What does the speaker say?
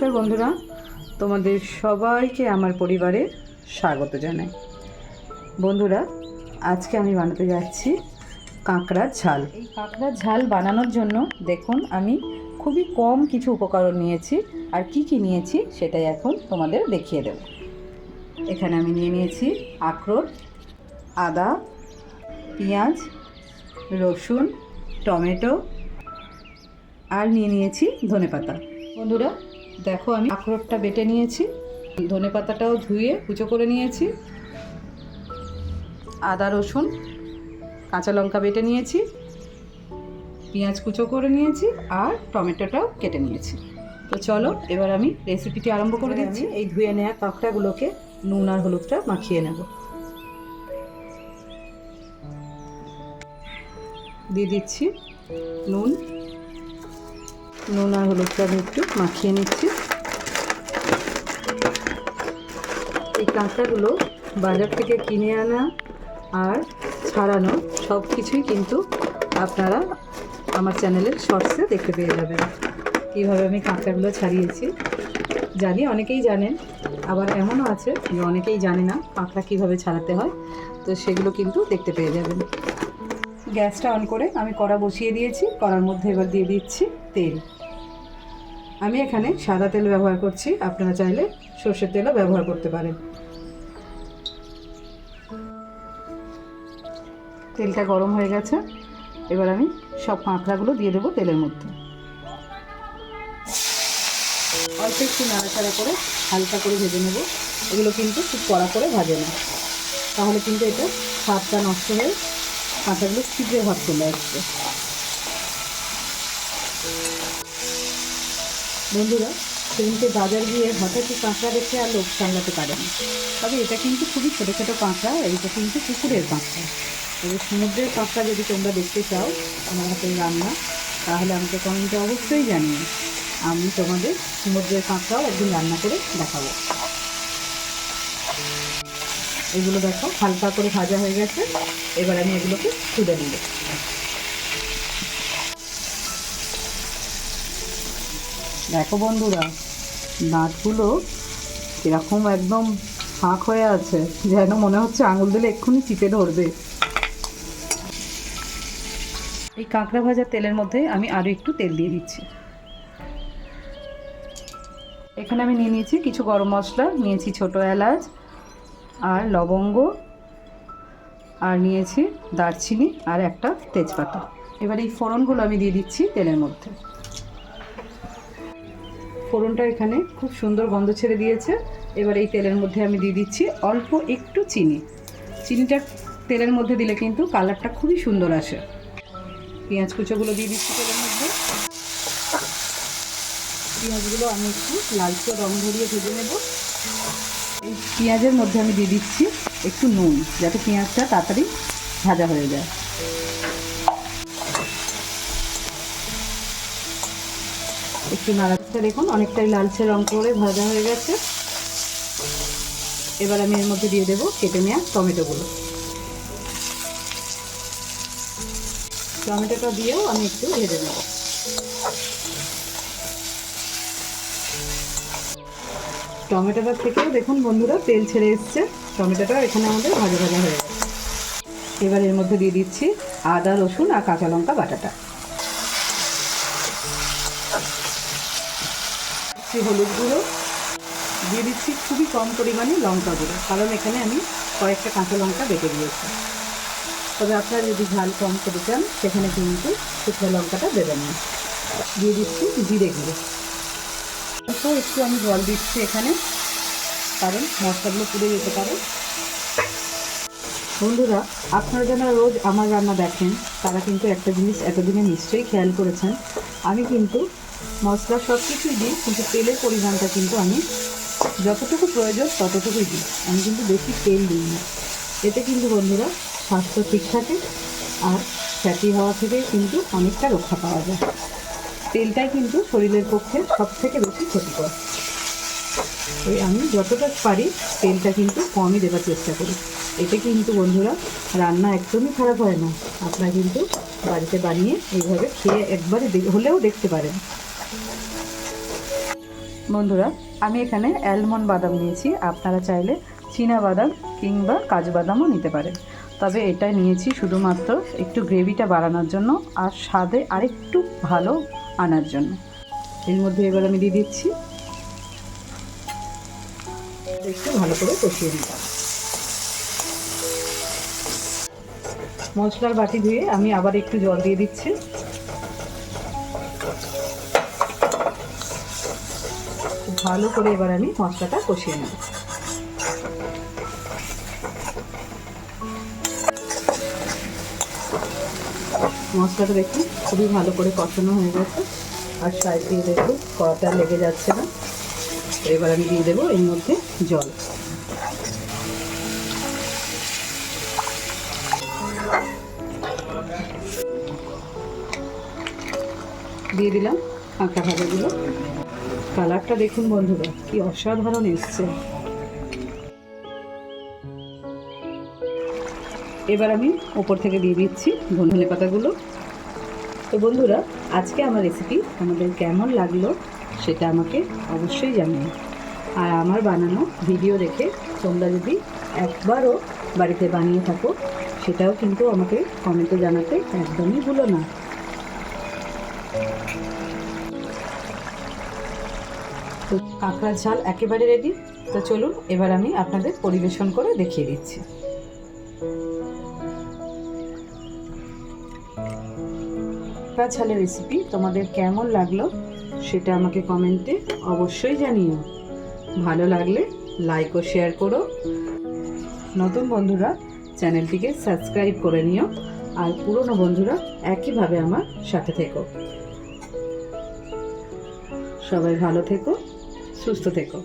নমস্কার বন্ধুরা, তোমাদের সবাইকে আমার পরিবারে স্বাগত জানাই। বন্ধুরা, আজকে আমি বানাতে যাচ্ছি কাঁকড়ার ঝাল। এই কাঁকড়ার ঝাল বানানোর জন্য দেখুন, আমি খুবই কম কিছু উপকরণ নিয়েছি, আর কি কি নিয়েছি সেটাই এখন তোমাদের দেখিয়ে দেব। এখানে আমি নিয়ে নিয়েছি আখরোট, আদা, পেঁয়াজ, রসুন, টমেটো, আর নিয়ে নিয়েছি ধনেপাতা। বন্ধুরা দেখো আমি আখরোটটা বেটে নিয়েছি ধনে পাতাটাও ধুয়ে কুচো করে নিয়েছি আদা রসুন কাঁচা লঙ্কা বেটে নিয়েছি পেঁয়াজ কুচো করে নিয়েছি আর টমেটোটাও কেটে নিয়েছি। তো চলো এবার আমি রেসিপিটি আরম্ভ করে দিচ্ছি। এই ধুয়ে নেওয়া কাঁকড়াগুলোকে নুন আর হলুদটা মাখিয়ে নেব। দিয়ে দিচ্ছি নুন নুন আর হলুদটা আমি একটু মাখিয়ে নিচ্ছি। এই কাঁকড়াগুলো বাজার থেকে কিনে আনা আর ছাড়ানো সব কিছুই কিন্তু আপনারা আমার চ্যানেলের শর্টসে দেখতে পেয়ে যাবেন। কীভাবে আমি কাঁকড়াগুলো ছাড়িয়েছি। জানি অনেকেই জানেন, আবার এমনও আছে যে অনেকেই জানে না কাঁকড়া কীভাবে ছাড়াতে হয়, তো সেগুলো কিন্তু দেখতে পেয়ে যাবেন। গ্যাসটা অন করে আমি কড়া বসিয়ে দিয়েছি, কড়ার মধ্যে এবার দিয়ে দিচ্ছি। তেল। আমি এখানে সাদা তেল ব্যবহার করছি, আপনারা চাইলে সর্ষের তেলও ব্যবহার করতে পারেন। তেলটা গরম হয়ে গেছে। এবার আমি সব কাঁকড়াগুলো দিয়ে দেবো তেলের মধ্যে। অল্প একটু নাড়াচাড়া করে হালকা করে ভেজে নেব। এগুলো কিন্তু খুব কড়া করে ভাজে না। তাহলে কিন্তু এটা স্বাদটা নষ্ট হয়ে কাঁচাগুলো ছিদ্রে ভাব চলে আসবে। বন্ধুরা সেদিনকে বাজার গিয়ে হঠাৎই কাঁকড়া দেখে আর লোক সামলাতে পারে না। তবে এটা কিন্তু খুবই ছোটো ছোটো কাঁকড়া এইটা কিন্তু পুকুরের কাঁকড়া। তবে সমুদ্রের কাঁকড়া যদি তোমরা দেখতে চাও আমার হাতের রান্না, তাহলে আমাকে কমেন্টে অবশ্যই জানিয়ে আমি তোমাদের সমুদ্রের কাঁকড়াও একদিন রান্না করে দেখাবো। এগুলো দেখো, হালকা করে ভাজা হয়ে গেছে। এবার আমি এগুলোকে তুলে নেব। দেখো বন্ধুরা দাঁতগুলো এরকম একদম ফাঁক হয়ে আছে, যেন মনে হচ্ছে আঙুল দিলে এক্ষুনি চিপে ধরবে। এই কাঁকড়া ভাজার তেলের মধ্যে আমি আরও একটু তেল দিয়ে দিচ্ছি। এখানে আমি নিয়ে নিয়েছি কিছু গরম মশলা, নিয়েছি ছোটো এলাচ আর লবঙ্গ, আর নিয়েছি দারচিনি আর একটা তেজপাতা। এবার এই ফোড়নগুলো আমি দিয়ে দিচ্ছি তেলের মধ্যে। ফোড়নটা এখানে খুব সুন্দর গন্ধ ছেড়ে দিয়েছে। এবার এই তেলের মধ্যে আমি দিয়ে দিচ্ছি অল্প একটু চিনি। চিনিটা তেলের মধ্যে দিলে কিন্তু কালারটা খুবই সুন্দর আসে। পেঁয়াজ কুচোগুলো দিয়ে দিচ্ছি তেলের মধ্যে। পেঁয়াজগুলো আমি একটু লালচে রং ধরিয়ে ভেজে নেব। এই পেঁয়াজের মধ্যে আমি দিয়ে দিচ্ছি একটু নুন, যাতে পেঁয়াজটা তাড়াতাড়ি ভাজা হয়ে যায়। একটু নাড়াতে দেখুন, অনেকটাই লালচে রং করে ভাজা হয়ে গেছে। এবার আমি এর মধ্যে দিয়ে দেবো কেটে নেওয়া টমেটোগুলো। টমেটোটা দিয়েও আমি একটু ভেজে নেব। টমেটোটা থেকেও দেখুন বন্ধুরা, তেল ছেড়ে এসছে। টমেটোটা এখানে আমাদের ভাজা ভাজা হয়ে গেছে। এবার এর মধ্যে দিয়ে দিচ্ছি আদা, রসুন আর কাঁচা লঙ্কা বাটাটা। দিচ্ছি হলুদ গুঁড়ো। দিয়ে দিচ্ছি খুবই কম পরিমাণে লঙ্কা গুঁড়ো। কারণ এখানে আমি কয়েকটা কাঁচা লঙ্কা বেটে দিয়েছি। তবে আপনারা যদি ঝাল কম খেতে চান, সেখানে কিন্তু শুকনো লঙ্কাটা দেবেন না। দিয়ে দিচ্ছি জিরে গুঁড়ো। অল্প একটু আমি জল দিচ্ছি এখানে, কারণ মশলাগুলো পুড়ে যেতে পারে। বন্ধুরা, আপনারা যারা রোজ আমার রান্না দেখেন, তারা কিন্তু একটা জিনিস এতদিনে নিশ্চয়ই খেয়াল করেছেন। আমি কিন্তু মশলা সব কিছুই দিই, কিন্তু তেলের পরিমাণটা কিন্তু আমি যতটুকু প্রয়োজন ততটুকুই দিই। আমি কিন্তু বেশি তেল দিই না। এতে কিন্তু বন্ধুরা স্বাস্থ্য ঠিক থাকে আর ফ্যাটি হওয়া থেকে কিন্তু অনেকটা রক্ষা পাওয়া যায়। তেলটাই কিন্তু শরীরের পক্ষে সব থেকে বেশি ক্ষতিকর। ওই আমি যতটা পারি তেলটা কিন্তু কমই দেওয়ার চেষ্টা করি। এতে কিন্তু বন্ধুরা রান্না একদমই খারাপ হয় না। আপনারা কিন্তু বাড়িতে বানিয়ে এইভাবে খেয়ে একবারে হলেও দেখতে পারেন। বন্ধুরা, আমি এখানে অ্যালমন্ড বাদাম নিয়েছি। আপনারা চাইলে চীনা বাদাম কিংবা কাজু বাদামও নিতে পারেন। তবে এটা নিয়েছি শুধুমাত্র একটু গ্রেভিটা বাড়ানোর জন্য আর স্বাদে আরেকটু ভালো আনার জন্য। এর মধ্যে এবার আমি দিয়ে দিচ্ছি একটু ভালো করে কষিয়ে নিলাম মশলার বাটি ধুয়ে আমি আবার একটু জল দিয়ে দিচ্ছি। ভালো করে এবার আমি মশলাটা কষিয়ে নেব। মশলাটা দেখুন, খুবই ভালো করে কষানো হয়ে গেছে। আর সাইড দিয়ে দেখুন, কড়াটা লেগে যাচ্ছে না। এবার আমি দিয়ে দেবো এর মধ্যে জল। দিয়ে দিলাম কাঁচা ভাজাগুলো কালারটা দেখুন বন্ধুরা, কি অসাধারণ এসছে। এবার আমি ওপর থেকে দিয়ে দিচ্ছি ধনে পাতাগুলো। তো বন্ধুরা, আজকে আমার রেসিপি আমাদের কেমন লাগল সেটা আমাকে অবশ্যই জানিও। আর আমার বানানো ভিডিও দেখে তোমরা যদি একবারও বাড়িতে বানিয়ে থাকো, সেটাও কিন্তু আমাকে কমেন্টে জানাতে একদমই ভুলো না। তো কাঁকড়ার ঝাল একেবারে রেডি তো চলুন, এবার আমি আপনাদের পরিবেশন করে দেখিয়ে দিচ্ছি। কাঁকড়া ঝালের রেসিপি তোমাদের কেমন লাগল সেটা আমাকে কমেন্টে অবশ্যই জানিও। ভালো লাগলে লাইক ও শেয়ার করো। নতুন বন্ধুরা, চ্যানেলটিকে সাবস্ক্রাইব করে নিও আর পুরনো বন্ধুরা একইভাবে আমার সাথে থেকো। সবাই ভালো থেকো। সুস্থ থেকো।